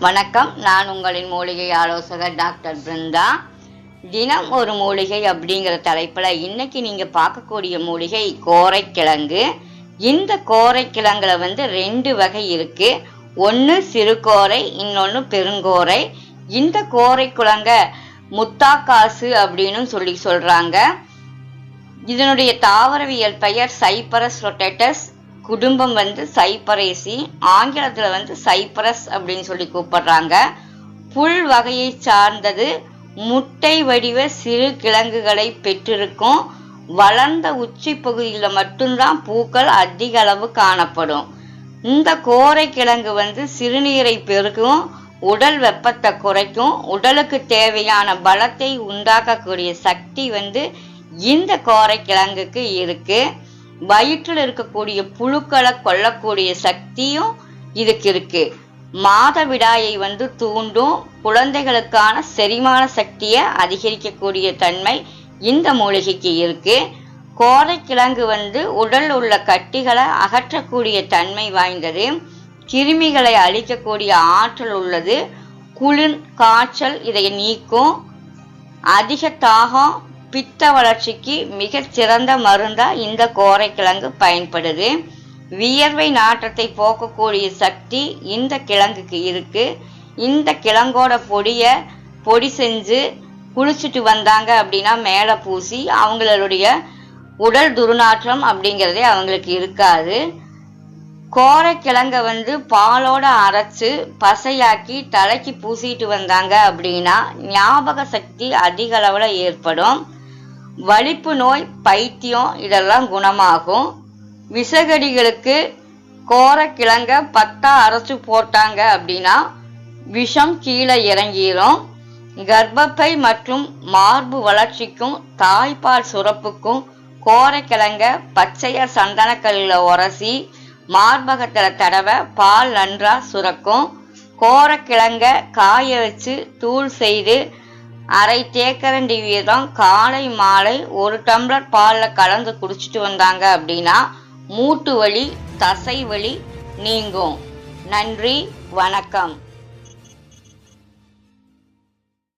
வணக்கம். நான் உங்களின் மூலிகை ஆலோசகர் டாக்டர் பிருந்தா. தினம் ஒரு மூலிகை அப்படிங்கிற தலைப்பில் இன்னைக்கு நீங்கள் பார்க்கக்கூடிய மூலிகை கோரைக்கிழங்கு. இந்த கோரைக்கிழங்குல வந்து ரெண்டு வகை இருக்கு. ஒன்று சிறுகோரை இன்னொன்று பெருங்கோரை. இந்த கோரைக்கிழங்க முத்தாக்காசு அப்படின்னு சொல்லி சொல்றாங்க. இதனுடைய தாவரவியல் பெயர் சைப்பரஸ் ரொட்டேட்டஸ். குடும்பம் வந்து சைப்பரேசி ஆங்கிலத்தில் வந்து சைப்பரஸ் அப்படின்னு சொல்லி கூப்பிடுறாங்க. புல் வகையை சார்ந்தது முட்டை வடிவ சிறு கிழங்குகளை பெற்றிருக்கும். வளர்ந்த உச்சி பகுதியில் மட்டும்தான் பூக்கள் அதிக அளவு காணப்படும். இந்த கோரை கிழங்கு வந்து சிறுநீரை பெருக்கும் உடல் வெப்பத்தை குறைக்கும். உடலுக்கு தேவையான பலத்தை உண்டாக்கக்கூடிய சக்தி வந்து இந்த கோரை கிழங்குக்கு இருக்குது வயிற்றில் இருக்கக்கூடிய புழுக்களை கொல்லக்கூடிய சக்தியும் இதுக்கு இருக்கு. மாதவிடாயை வந்து தூண்டும் குழந்தைகளுக்கான செரிமான சக்தியை அதிகரிக்கக்கூடிய தன்மை இந்த மூலிகைக்கு இருக்கு. கோரைக்கிழங்கு வந்து உடல் உள்ள கட்டிகளை அகற்றக்கூடிய தன்மை வாய்ந்தது. கிருமிகளை அழிக்கக்கூடிய ஆற்றல் உள்ளது. குளிர் காய்ச்சல் இதை நீக்கும். அதிக தாகம் பித்த வளர்ச்சிக்கு மிகச் சிறந்த மருந்தா இந்த கோரைக்கிழங்கு பயன்படுது. வியர்வை நாற்றத்தை போக்கக்கூடிய சக்தி இந்த கிழங்குக்கு இருக்கு. இந்த கிழங்கோட பொடியை பொடி செஞ்சு குளிச்சுட்டு வந்தாங்க அப்படின்னா மேலே பூசி அவங்களுடைய உடல் துர்நாற்றம் அப்படிங்கிறதே அவங்களுக்கு இருக்காது. கோரைக்கிழங்க வந்து பாலோட அரைச்சு பசையாக்கி தலைக்கு பூசிட்டு வந்தாங்க அப்படின்னா ஞாபக சக்தி அதிக அளவில் ஏற்படும். வலிப்பு நோய் பைத்தியம் இதெல்லாம் குணமாகும். விசகடிகளுக்கு கோரக்கிழங்க பத்தா அரைச்சு போட்டாங்க அப்படின்னா விஷம் கீழே இறங்கிரும். கர்ப்பப்பை மற்றும் மார்பு வளர்ச்சிக்கும் தாய்ப்பால் சுரப்புக்கும் கோரைக்கிழங்க பச்சைய சந்தனக்கல்லில் உரசி மார்பகத்தில் தடவை பால் நன்றா சுரக்கும். கோரக்கிழங்க காய வச்சு தூள் செய்து அரை தேக்கரண்டி வீதம் காலை மாலை ஒரு டம்ளர் பாலில் கலந்து குடிச்சிட்டு வந்தாங்க அப்படின்னா மூட்டு வலி தசை வலி நீங்கும். நன்றி வணக்கம்.